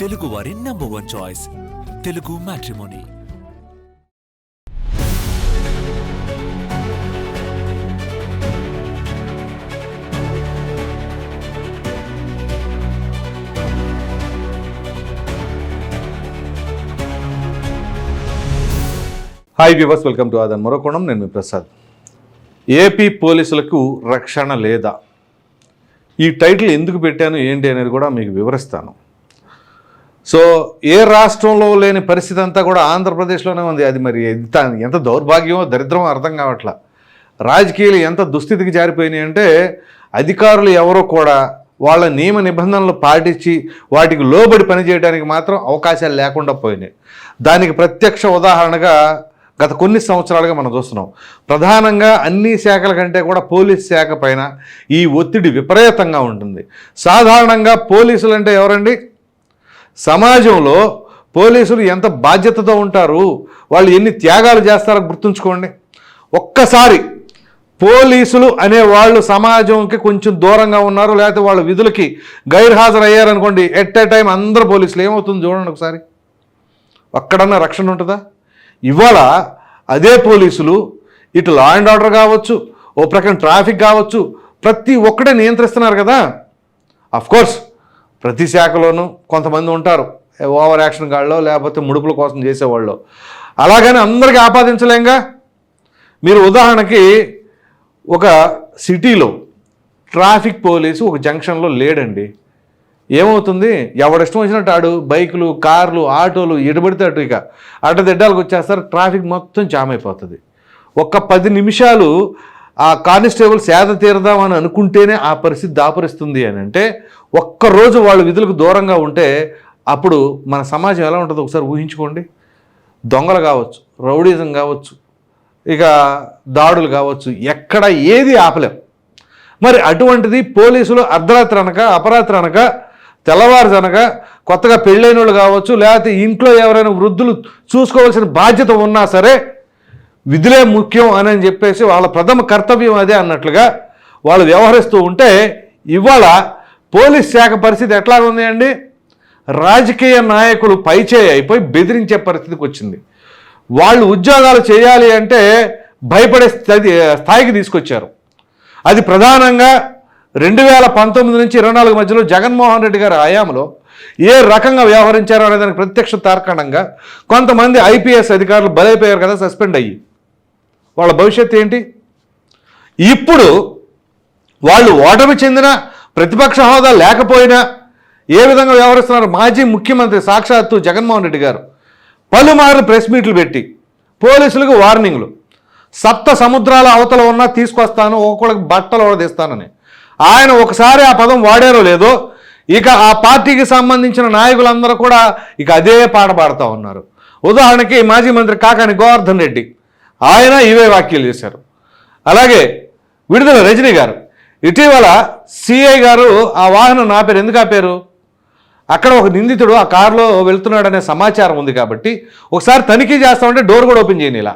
తెలుగు వారి number one choice Telugu matrimony hi viewers welcome to Aadhan మరొకోణం నేను మీ Prasad. AP పోలీసులకు రక్షణ లేదా? ఈ టైటిల్ ఎందుకు పెట్టాను ఏంటి అనేది కూడా మీకు వివరిస్తాను. సో ఏ రాష్ట్రంలో లేని పరిస్థితి అంతా కూడా ఆంధ్రప్రదేశ్లోనే ఉంది. అది మరి ఎంత ఎంత దౌర్భాగ్యమో దరిద్రమో అర్థం కావట్లా. రాజకీయాలు ఎంత దుస్థితికి జారిపోయినాయి అంటే అధికారులు ఎవరో కూడా వాళ్ళ నియమ నిబంధనలు పాటించి వాటికి లోబడి పనిచేయడానికి మాత్రం అవకాశాలు లేకుండా పోయినాయి. దానికి ప్రత్యక్ష ఉదాహరణగా గత కొన్ని సంవత్సరాలుగా మనం చూస్తున్నాం. ప్రధానంగా అన్ని శాఖల కంటే కూడా పోలీస్ శాఖ పైన ఈ ఒత్తిడి విపరీతంగా ఉంటుంది. సాధారణంగా పోలీసులు అంటే ఎవరండి? సమాజంలో పోలీసులు ఎంత బాధ్యతతో ఉంటారు వాళ్ళు ఎన్ని త్యాగాలు చేస్తారో గుర్తుంచుకోండి. ఒక్కసారి పోలీసులు అనే వాళ్ళు సమాజంకి కొంచెం దూరంగా ఉన్నారు లేకపోతే వాళ్ళ విధులకి గైర్హాజరయ్యారనుకోండి ఎట్ ఏ టైం అందరు పోలీసులు ఏమవుతుంది చూడండి ఒకసారి. ఒక్కడన్నా రక్షణ ఉంటుందా? ఇవాళ అదే పోలీసులు ఇటు లా అండ్ ఆర్డర్ కావచ్చు ఓ ప్రకారం ట్రాఫిక్ కావచ్చు ప్రతి ఒక్కడే నియంత్రిస్తున్నారు కదా. అఫ్ కోర్స్ ప్రతి శాఖలోనూ కొంతమంది ఉంటారు. ఓవర్ యాక్షన్ గాళ్ళో లేకపోతే ముడుపుల కోసం చేసేవాళ్ళు. అలాగని అందరికీ ఆపాదించలేంగా? మీరు ఉదాహరణకి ఒక సిటీలో ట్రాఫిక్ పోలీసు ఒక జంక్షన్లో లేడండి. ఏమవుతుంది? ఎవడిష్టం వచ్చినట్టు ఆడు బైకులు కార్లు ఆటోలు ఎడబడితే అటు ఇక. అడ్డదిడ్డాలకు వచ్చేస్తారు ట్రాఫిక్ మొత్తం జామ్ అయిపోతుంది. ఒక్క పది నిమిషాలు ఆ కానిస్టేబుల్ సేద తీరదామని అనుకుంటేనే ఆ పరిస్థితి దాపరిస్తుంది అని అంటే ఒక్కరోజు వాళ్ళు విధులకు దూరంగా ఉంటే అప్పుడు మన సమాజం ఎలా ఉంటుందో ఒకసారి ఊహించుకోండి. దొంగలు కావచ్చు రౌడీజం కావచ్చు ఇక దాడులు కావచ్చు ఎక్కడ ఏది ఆపలేం. మరి అటువంటిది పోలీసులు అర్ధరాత్రి అనక అపరాత్రి అనక తెల్లవారుజనక కొత్తగా పెళ్ళైన వాళ్ళు కావచ్చు లేకపోతే ఇంట్లో ఎవరైనా వృద్ధులు చూసుకోవాల్సిన బాధ్యత ఉన్నా సరే విధులే ముఖ్యం అని అని చెప్పేసి వాళ్ళ ప్రథమ కర్తవ్యం అదే అన్నట్లుగా వాళ్ళు వ్యవహరిస్తూ ఉంటే ఇవాళ పోలీస్ శాఖ పరిస్థితి ఎట్లా ఉంది అండి రాజకీయ నాయకులు పైచేయి అయిపోయి బెదిరించే పరిస్థితికి వచ్చింది. వాళ్ళు ఉద్యోగాలు చేయాలి అంటే భయపడే స్థాయి స్థాయికి తీసుకొచ్చారు. అది ప్రధానంగా రెండు వేల పంతొమ్మిది నుంచి ఇరవై నాలుగు మధ్యలో జగన్మోహన్ రెడ్డి గారి హయాంలో ఏ రకంగా వ్యవహరించారో అనే దానికి ప్రత్యక్ష తార్కాణంగా కొంతమంది ఐపీఎస్ అధికారులు బలైపోయారు కదా సస్పెండ్ అయ్యి. వాళ్ళ భవిష్యత్తు ఏంటి? ఇప్పుడు వాళ్ళు ఓటమి చెందిన ప్రతిపక్ష హోదా లేకపోయినా ఏ విధంగా వ్యవహరిస్తున్నారు? మాజీ ముఖ్యమంత్రి సాక్షాత్తు జగన్మోహన్ రెడ్డి గారు పలుమార్లు ప్రెస్ మీట్లు పెట్టి పోలీసులకు వార్నింగ్లు. సప్త సముద్రాల అవతల ఉన్నా తీసుకొస్తాను ఒక్కొక్కడికి బట్టలు ఓడదీస్తానని ఆయన ఒకసారి ఆ పదం వాడారో లేదో ఇక ఆ పార్టీకి సంబంధించిన నాయకులందరూ కూడా ఇక అదే పాట పాడుతూ ఉన్నారు. ఉదాహరణకి మాజీ మంత్రి కాకాని గోవర్ధన్ రెడ్డి. ఆయన ఇవే వ్యాఖ్యలు చేశారు. అలాగే విడుదల రజనీ గారు. ఇటీవల సిఐ గారు ఆ వాహనం ఆపారు ఎందుకు ఆపారు? అక్కడ ఒక నిందితుడు ఆ కారులో వెళ్తున్నాడనే సమాచారం ఉంది కాబట్టి ఒకసారి తనిఖీ చేస్తామంటే డోర్ కూడా ఓపెన్ చేయని ఇలా.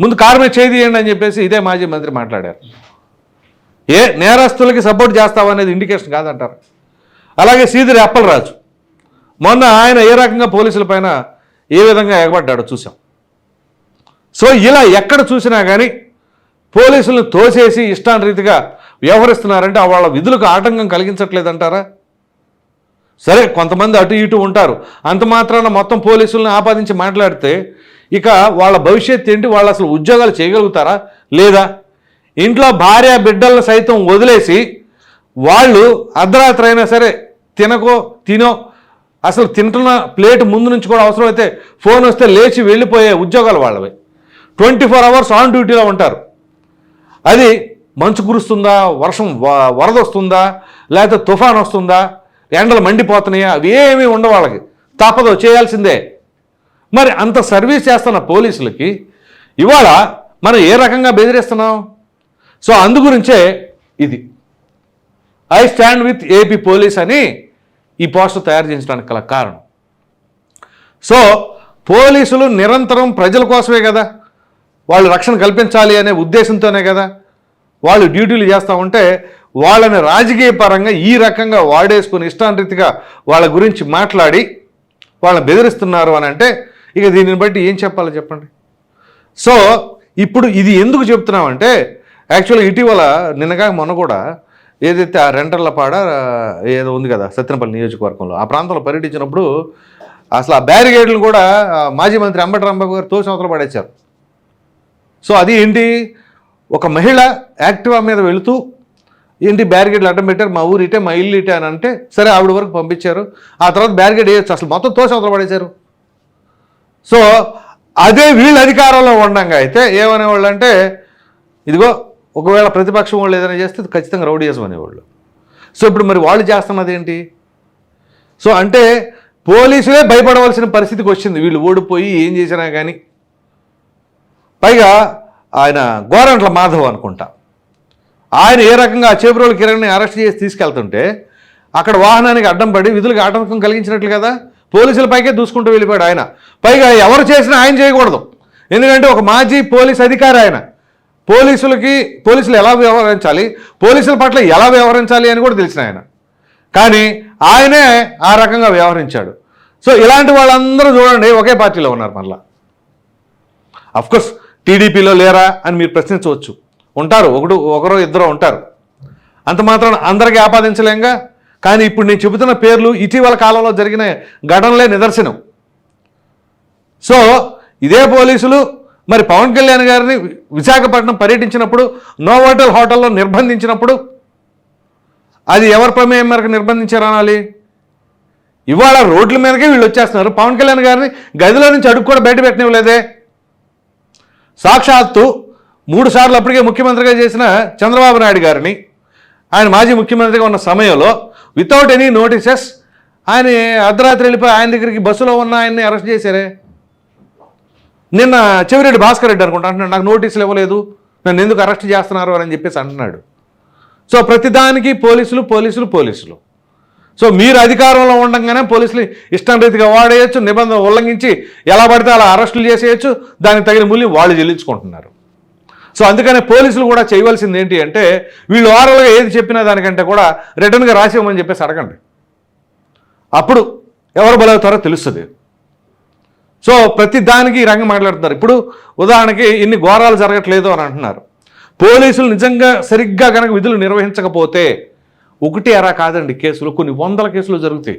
ముందు కారు మీద చేయి అని చెప్పేసి ఇదే మాజీ మంత్రి మాట్లాడారు. ఏ నేరస్తులకి సపోర్ట్ చేస్తామనేది అనేది ఇండికేషన్ కాదంటారు. అలాగే సీదిరి అప్పలరాజు. మొన్న ఆయన ఏ రకంగా పోలీసుల పైన ఏ విధంగా ఎగబడ్డాడో చూసాం సో ఇలా ఎక్కడ చూసినా కానీ పోలీసులను తోసేసి ఇష్టానురీతిగా వ్యవహరిస్తున్నారంటే ఆ వాళ్ళ విధులకు ఆటంకం కలిగించట్లేదంటారా? సరే కొంతమంది అటు ఇటు ఉంటారు. అంత మాత్రాన మొత్తం పోలీసులను ఆపాదించి మాట్లాడితే ఇక వాళ్ళ భవిష్యత్తు ఏంటి? వాళ్ళు అసలు ఉద్యోగాలు చేయగలుగుతారా? లేదా? ఇంట్లో భార్య బిడ్డలను సైతం వదిలేసి వాళ్ళు అర్ధరాత్రి అయినా సరే తినకో తినో అసలు తింటున్న ప్లేట్ ముందు నుంచి కూడా అవసరమైతే ఫోన్ వస్తే లేచి వెళ్ళిపోయే ఉద్యోగాలు వాళ్ళవి. ట్వంటీ ఫోర్ అవర్స్ ఆన్ డ్యూటీలో ఉంటారు. అది మంచు కురుస్తుందా? వర్షం వ- వరద వస్తుందా? లేకపోతే తుఫాన్ వస్తుందా? ఎండలు మండిపోతున్నాయా? అవి ఏమీ ఉండవు వాళ్ళకి. తప్పదు చేయాల్సిందే. మరి అంత సర్వీస్ చేస్తున్న పోలీసులకి ఇవాళ మనం ఏ రకంగా బెదిరిస్తున్నాం? సో అందుగురించే ఇది. I stand with AP police అని ఈ పోస్టర్ తయారు చేయించడానికి గల కారణం. సో పోలీసులు నిరంతరం ప్రజల కోసమే కదా? వాళ్ళు రక్షణ కల్పించాలి అనే ఉద్దేశంతోనే కదా వాళ్ళు డ్యూటీలు చేస్తూ ఉంటే వాళ్ళని రాజకీయ పరంగా ఈ రకంగా వాడేసుకుని ఇష్టానరీతిగా వాళ్ళ గురించి మాట్లాడి వాళ్ళని బెదిరిస్తున్నారు అని అంటే ఇక దీనిని బట్టి ఏం చెప్పాలో చెప్పండి. సో ఇప్పుడు ఇది ఎందుకు చెప్తున్నామంటే యాక్చువల్గా ఇటీవల నిన్నగా మొన్న కూడా ఏదైతే ఆ రెంటర్లపాడ ఏదో ఉంది కదా సత్యనపల్లి నియోజకవర్గంలో ఆ ప్రాంతంలో పర్యటించినప్పుడు అసలు ఆ బ్యారిగేడ్లు కూడా మాజీ మంత్రి అంబటి రాంబాబు గారు తోసి అవతల పడేశారు. సో అది ఏంటి? ఒక మహిళ యాక్టివా మీద వెళుతూ ఏంటి బ్యారిగేడ్లు అడ్డం పెట్టారు మా ఊరిటే మా ఇల్లు ఇటే అని అంటే సరే ఆవిడ వరకు పంపించారు. ఆ తర్వాత బ్యారిగేడ్ వేయచ్చు అసలు మొత్తం తోసి అవతల పడేశారు. సో అదే వీళ్ళు అధికారంలో ఉండంగా అయితే ఏమనేవాళ్ళు అంటే ఇదిగో ఒకవేళ ప్రతిపక్షం వాళ్ళు ఏదైనా చేస్తే ఖచ్చితంగా రౌడీయజం అనేవాళ్ళు. సో ఇప్పుడు మరి వాళ్ళు చేస్తున్నది ఏంటి? సో అంటే పోలీసులే భయపడవలసిన పరిస్థితికి వచ్చింది. వీళ్ళు ఓడిపోయి ఏం చేసినా కానీ పైగా ఆయన గోరంట్ల మాధవ్ అనుకుంటా. ఆయన ఏ రకంగా చేబ్రోలు కిరణ్ని అరెస్ట్ చేసి తీసుకెళ్తుంటే అక్కడ వాహనానికి అడ్డం పడి విధులకు ఆటంకం కలిగించినట్లు కదా? పోలీసుల పైకే దూసుకుంటూ వెళ్ళిపోయాడు ఆయన. పైగా ఎవరు చేసినా ఆయన చేయకూడదు. ఎందుకంటే ఒక మాజీ పోలీస్ అధికారి ఆయన. పోలీసులకి పోలీసులు ఎలా వ్యవహరించాలి? పోలీసుల పట్ల ఎలా వ్యవహరించాలి అని కూడా తెలిసిన ఆయన. కానీ ఆయనే ఆ రకంగా వ్యవహరించాడు. సో ఇలాంటి వాళ్ళందరూ చూడండి ఒకే పార్టీలో ఉన్నారు మళ్ళా. అఫ్కోర్స్ టీడీపీలో లేరా అని మీరు ప్రశ్నించవచ్చు. ఉంటారు. ఒకడు ఒకరో ఇద్దరు ఉంటారు. అంత మాత్రం అందరికీ ఆపాదించలేంగా? కానీ ఇప్పుడు నేను చెబుతున్న పేర్లు ఇటీవల కాలంలో జరిగిన ఘటనలే నిదర్శనం. సో ఇదే పోలీసులు మరి పవన్ కళ్యాణ్ గారిని విశాఖపట్నం పర్యటించినప్పుడు నోవాటల్ హోటల్లో నిర్బంధించినప్పుడు అది ఎవరి ప్రమేయం మేరకు నిర్బంధించారు అనాలి? ఇవాళ రోడ్ల మీదకే వీళ్ళు వచ్చేస్తున్నారు. పవన్ కళ్యాణ్ గారిని గదిలో నుంచి అడుగు కూడా బయట పెట్టనివ్వలేదే? సాక్షాత్తు మూడు సార్లు అప్పటికే ముఖ్యమంత్రిగా చేసిన చంద్రబాబు నాయుడు గారిని ఆయన మాజీ ముఖ్యమంత్రిగా ఉన్న సమయంలో వితౌట్ ఎనీ నోటీసెస్ ఆయన అర్ధరాత్రి వెళ్ళిపోయి ఆయన దగ్గరికి బస్సులో ఉన్న ఆయన్ని అరెస్ట్ చేశారే? నిన్న చెవిరెడ్డి భాస్కర్ రెడ్డి అనుకుంటా అంటున్నాడు నాకు నోటీసులు ఇవ్వలేదు నన్ను ఎందుకు అరెస్ట్ చేస్తున్నారు అని చెప్పేసి అంటున్నాడు. సో ప్రతిదానికి పోలీసులు పోలీసులు పోలీసులు. సో మీరు అధికారంలో ఉండగానే పోలీసులు ఇష్టం రీతిగా వాడేయచ్చు నిబంధన ఉల్లంఘించి ఎలా పడితే అలా అరెస్టులు చేసేయచ్చు దానికి తగిన మూల్యం వాళ్ళు చెల్లించుకుంటున్నారు. సో అందుకనే పోలీసులు కూడా చేయవలసింది ఏంటి అంటే వీళ్ళు ఓరల్గా ఏది చెప్పినా దానికంటే కూడా రిటర్న్గా రాసివ్వమని చెప్పేసి అడగండి. అప్పుడు ఎవరు బలవుతారో తెలుస్తుంది. సో ప్రతి దానికి ఈ రంగం మాట్లాడుతున్నారు. ఇప్పుడు ఉదాహరణకి ఇన్ని ఘోరాలు జరగట్లేదు అని అంటున్నారు. పోలీసులు నిజంగా సరిగ్గా కనుక విధులు నిర్వహించకపోతే ఒకటి అరా కాదండి కేసులు. కొన్ని వందల కేసులు జరుగుతాయి.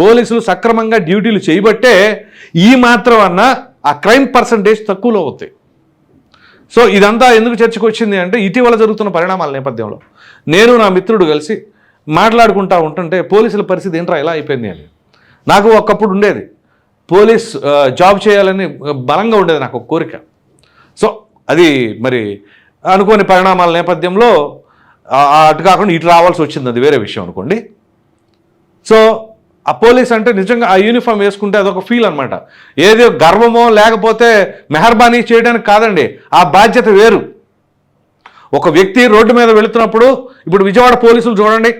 పోలీసులు సక్రమంగా డ్యూటీలు చేయబట్టే ఈ మాత్రం అన్నా ఆ క్రైమ్ పర్సంటేజ్ తక్కువలో అవుతాయి. సో ఇదంతా ఎందుకు చర్చకు వచ్చింది అంటే ఇటీవల జరుగుతున్న పరిణామాల నేపథ్యంలో. నేను నా మిత్రుడు కలిసి మాట్లాడుకుంటా ఉంటుంటే పోలీసుల పరిస్థితి ఏంట్రా ఇలా అయిపోయింది అని. నాకు ఒకప్పుడు ఉండేది. పోలీస్ జాబ్ చేయాలని బలంగా ఉండేది నాకు ఒక కోరిక. సో అది మరి అనుకోని పరిణామాల నేపథ్యంలో అటు కాకుండా ఇటు రావాల్సి వచ్చింది అది వేరే విషయం అనుకోండి. సో ఆ పోలీస్ అంటే నిజంగా ఆ యూనిఫామ్ వేసుకుంటే అదొక ఫీల్ అనమాట ఏదో గర్వమో లేకపోతే మెహర్బానీ చేయడానికి కాదండి ఆ బాధ్యత వేరు. ఒక వ్యక్తి రోడ్డు మీద వెళుతున్నప్పుడు ఇప్పుడు విజయవాడ పోలీసులు చూడండి.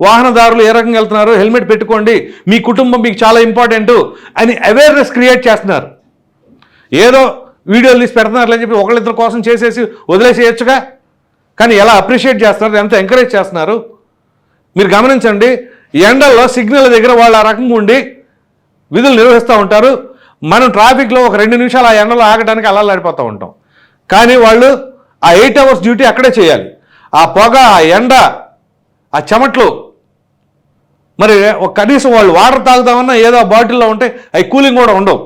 వాహనదారులు ఏ రకంగా వెళ్తున్నారు? హెల్మెట్ పెట్టుకోండి. మీ కుటుంబం మీకు చాలా ఇంపార్టెంట్ అని అవేర్నెస్ క్రియేట్ చేస్తున్నారు. ఏదో వీడియోలు తీసి పెడుతున్నారులే అని చెప్పి ఒకళ్ళిద్దరి కోసం చేసేసి వదిలేసేయచ్చుగా? కానీ ఎలా అప్రిషియేట్ చేస్తున్నారు ఎంత ఎంకరేజ్ చేస్తున్నారు? మీరు గమనించండి ఎండల్లో సిగ్నల్ దగ్గర వాళ్ళు ఆ రకంగా ఉండి విధులు నిర్వహిస్తూ ఉంటారు. మనం ట్రాఫిక్లో ఒక రెండు నిమిషాలు ఆ ఎండలో ఆగడానికి అల్లాడిపోతూ ఉంటాం. కానీ వాళ్ళు ఆ ఎయిట్ అవర్స్ డ్యూటీ అక్కడే చేయాలి. ఆ పొగ ఆ ఎండ ఆ చెమట్లు మరి ఒక కనీసం వాళ్ళు వాటర్ తాగుదామన్నా ఏదో బాటిల్లో ఉంటే అవి కూలింగ్ కూడా ఉండవు.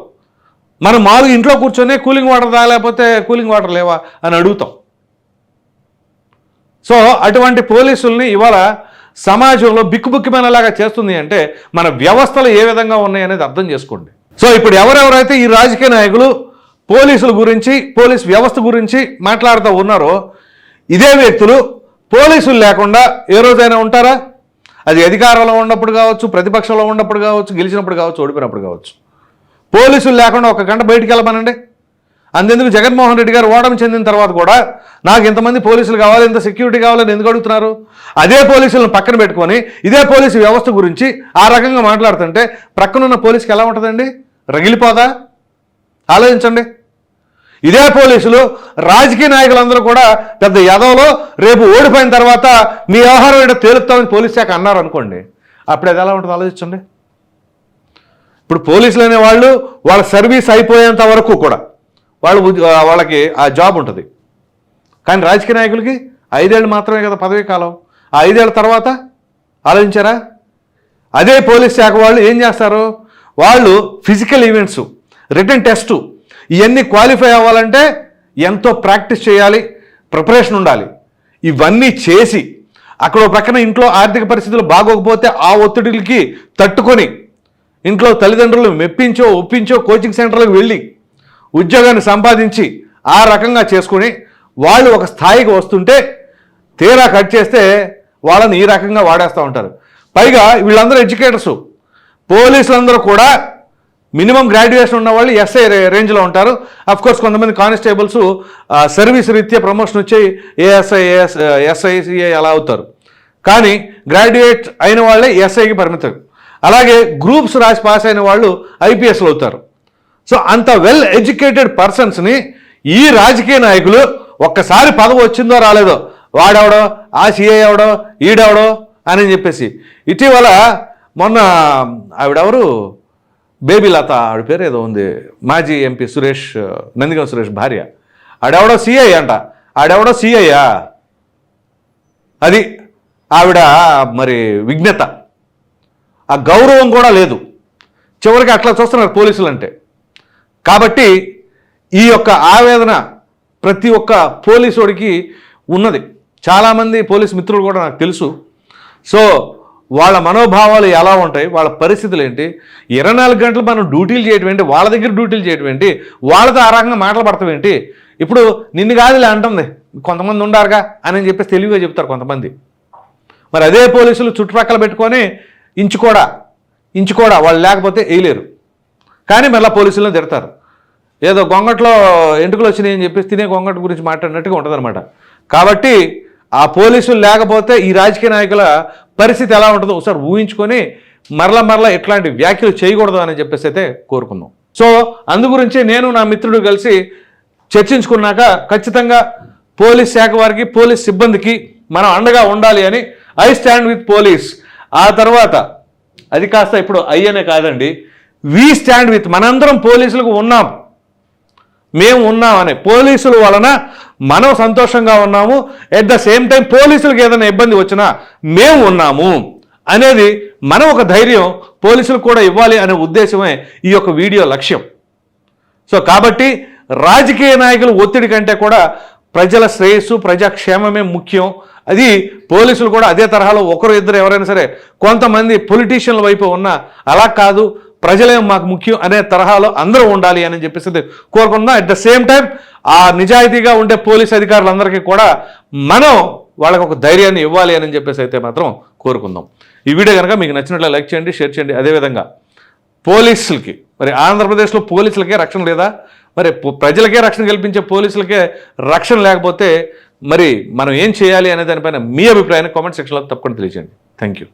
మనం మామూలుగా ఇంట్లో కూర్చొని కూలింగ్ వాటర్ తాగలేకపోతే కూలింగ్ వాటర్ లేవా అని అడుగుతాం. సో అటువంటి పోలీసుల్ని ఇవాళ సమాజంలో బిక్కుబుక్కిమైనలాగా చేస్తుంది అంటే మన వ్యవస్థలు ఏ విధంగా ఉన్నాయి అనేది అర్థం చేసుకోండి. సో ఇప్పుడు ఎవరెవరైతే ఈ రాజకీయ నాయకులు పోలీసుల గురించి పోలీస్ వ్యవస్థ గురించి మాట్లాడుతూ ఉన్నారో ఇదే వ్యక్తులు పోలీసులు లేకుండా ఏ రోజైనా ఉంటారా? అది అధికారంలో ఉన్నప్పుడు కావచ్చు ప్రతిపక్షంలో ఉన్నప్పుడు కావచ్చు గెలిచినప్పుడు కావచ్చు ఓడిపోయినప్పుడు కావచ్చు. పోలీసులు లేకుండా ఒక గంట బయటికి వెళ్ళమనండి. అందుకు జగన్మోహన్ రెడ్డి గారు ఓటమి చెందిన తర్వాత కూడా నాకు ఇంతమంది పోలీసులు కావాలి ఇంత సెక్యూరిటీ కావాలని ఎందుకు అడుగుతున్నారు? అదే పోలీసులను పక్కన పెట్టుకొని ఇదే పోలీసు వ్యవస్థ గురించి ఆ రకంగా మాట్లాడుతుంటే ప్రక్కనున్న పోలీసుకి ఎలా ఉంటుందండి? రగిలిపోదా? ఆలోచించండి. ఇదే పోలీసులు రాజకీయ నాయకులందరూ కూడా పెద్ద యదవలో రేపు ఓడిపోయిన తర్వాత మీ వ్యవహారం ఏంటో తేలుస్తామని పోలీస్ శాఖ అన్నారు అనుకోండి. అప్పుడు అది ఎలా ఉంటుంది ఆలోచించండి. ఇప్పుడు పోలీసులు అనే వాళ్ళు వాళ్ళ సర్వీస్ అయిపోయేంత వరకు కూడా వాళ్ళు వాళ్ళకి ఆ జాబ్ ఉంటుంది. కానీ రాజకీయ నాయకులకి ఐదేళ్ళు మాత్రమే కదా పదవీ కాలం. ఆ ఐదేళ్ళ తర్వాత ఆలోచించారా? అదే పోలీస్ శాఖ వాళ్ళు ఏం చేస్తారు? వాళ్ళు ఫిజికల్ ఈవెంట్స్ రిటర్న్ టెస్టు ఇవన్నీ క్వాలిఫై అవ్వాలంటే ఎంతో ప్రాక్టీస్ చేయాలి ప్రిపరేషన్ ఉండాలి. ఇవన్నీ చేసి అక్కడ ప్రక్కన ఇంట్లో ఆర్థిక పరిస్థితులు బాగోకపోతే ఆ ఒత్తిడికి తట్టుకొని ఇంట్లో తల్లిదండ్రులు మెప్పించో ఒప్పించో కోచింగ్ సెంటర్లకు వెళ్ళి ఉద్యోగాన్ని సంపాదించి ఆ రకంగా చేసుకుని వాళ్ళు ఒక స్థాయికి వస్తుంటే తీరా కట్ చేస్తే వాళ్ళని ఈ రకంగా వాడేస్తూ ఉంటారు. పైగా వీళ్ళందరూ ఎడ్యుకేటర్స్. పోలీసులందరూ కూడా మినిమం గ్రాడ్యుయేషన్ ఉన్న వాళ్ళు ఎస్ఐ రేంజ్లో ఉంటారు. అఫ్ కోర్స్ కొంతమంది కానిస్టేబుల్స్ సర్వీస్ రీత్యా ప్రమోషన్ వచ్చి ఏఎస్ఐ ఏఎస్ ఎస్ఐ అలా అవుతారు. కానీ గ్రాడ్యుయేట్ అయిన వాళ్ళే ఎస్ఐకి పరిమితం. అలాగే గ్రూప్స్ రాసి పాస్ అయిన వాళ్ళు ఐపీఎస్లు అవుతారు. సో అంత వెల్ ఎడ్యుకేటెడ్ పర్సన్స్ని ఈ రాజకీయ నాయకులు ఒక్కసారి పదవి వచ్చిందో రాలేదో వాడెవడో ఆ సిఐ ఎవడో ఈడెవడో అని చెప్పేసి. ఇటీవల మొన్న ఆవిడెవరు? బేబీ లత ఆవిడ పేరు ఏదో ఉంది. మాజీ ఎంపీ సురేష్ నందిగం సురేష్ భార్య. ఆడెవడో సిఐ అంట. ఆడెవడో సిఐయా అది ఆవిడ మరి విజ్ఞత. ఆ గౌరవం కూడా లేదు. చివరికి అట్లా చూస్తున్నారు పోలీసులు అంటే కాబట్టి ఈ యొక్క ఆవేదన ప్రతి ఒక్క పోలీసుడికి ఉన్నది. చాలామంది పోలీస్ మిత్రులు కూడా నాకు తెలుసు. సో వాళ్ళ మనోభావాలు ఎలా ఉంటాయి వాళ్ళ పరిస్థితులు ఏంటి ఇరవై నాలుగు గంటలు మనం డ్యూటీలు చేయటం ఏంటి వాళ్ళ దగ్గర డ్యూటీలు చేయటం ఏంటి వాళ్ళతో ఆ రకంగా మాటలు పడతాం ఏంటి ఇప్పుడు నిన్ను కాదులే అంటుంది. కొంతమంది ఉండారుగా అని చెప్పేసి తెలివిగా చెప్తారు కొంతమంది. మరి అదే పోలీసులు చుట్టుపక్కల పెట్టుకొని ఇంచుకోడా ఇంచుకోడా వాళ్ళు లేకపోతే వేయలేరు. కానీ మళ్ళీ పోలీసులను తిడతారు. ఏదో గొంగట్లో ఎంటుకలు వచ్చినాయి అని చెప్పేసి తినే గొంగట్ గురించి మాట్లాడినట్టుగా ఉంటుందన్నమాట. కాబట్టి ఆ పోలీసులు లేకపోతే ఈ రాజకీయ నాయకుల పరిస్థితి ఎలా ఉంటుందో ఒకసారి ఊహించుకొని మరల మరల ఇట్లాంటి వ్యాఖ్యలు చేయకూడదు అని చెప్పేసి అయితే కోరుకుందాం. సో అందు గురించి నేను నా మిత్రుడు కలిసి చర్చించుకున్నాక ఖచ్చితంగా పోలీస్ శాఖ వారికి పోలీస్ సిబ్బందికి మనం అండగా ఉండాలి అని ఐ స్టాండ్ విత్ పోలీస్. ఆ తర్వాత అది కాస్త ఇప్పుడు అయ్యనే కాదండి. వి స్టాండ్ విత్ మనందరం పోలీసులకు ఉన్నాం. మేము ఉన్నామని. పోలీసుల వలన మనం సంతోషంగా ఉన్నాము. ఎట్ ద సేమ్ టైం పోలీసులకు ఏదైనా ఇబ్బంది వచ్చినా మేము ఉన్నాము అనేది మనం ఒక ధైర్యం పోలీసులకు కూడా ఇవ్వాలి అనే ఉద్దేశమే ఈ యొక్క వీడియో లక్ష్యం. సో కాబట్టి రాజకీయ నాయకుల ఒత్తిడి కంటే కూడా ప్రజల శ్రేయస్సు ప్రజాక్షేమమే ముఖ్యం. అది పోలీసులు కూడా అదే తరహాలో ఒకరు ఇద్దరు ఎవరైనా సరే కొంతమంది పొలిటీషియన్ల వైపు ఉన్న అలా కాదు. ప్రజలే మాకు ముఖ్యం అనే తరహాలో అందరూ ఉండాలి అని చెప్పేసి కోరుకుందాం అట్ ద సేమ్ టైం ఆ నిజాయితీగా ఉండే పోలీస్ అధికారులందరికీ కూడా మనం వాళ్ళకి ఒక ధైర్యాన్ని ఇవ్వాలి అని చెప్పేసి అయితే మాత్రం కోరుకుందాం. ఈ వీడియో కనుక మీకు నచ్చినట్లు లైక్ చేయండి షేర్ చేయండి. అదేవిధంగా పోలీసులకి మరి ఆంధ్రప్రదేశ్లో పోలీసులకే రక్షణ లేదా? మరి ప్రజలకే రక్షణ కల్పించే పోలీసులకే రక్షణ లేకపోతే మరి మనం ఏం చేయాలి అనే దానిపైన మీ అభిప్రాయాన్ని కామెంట్ సెక్షన్లో తప్పకుండా తెలియజేయండి. Thank you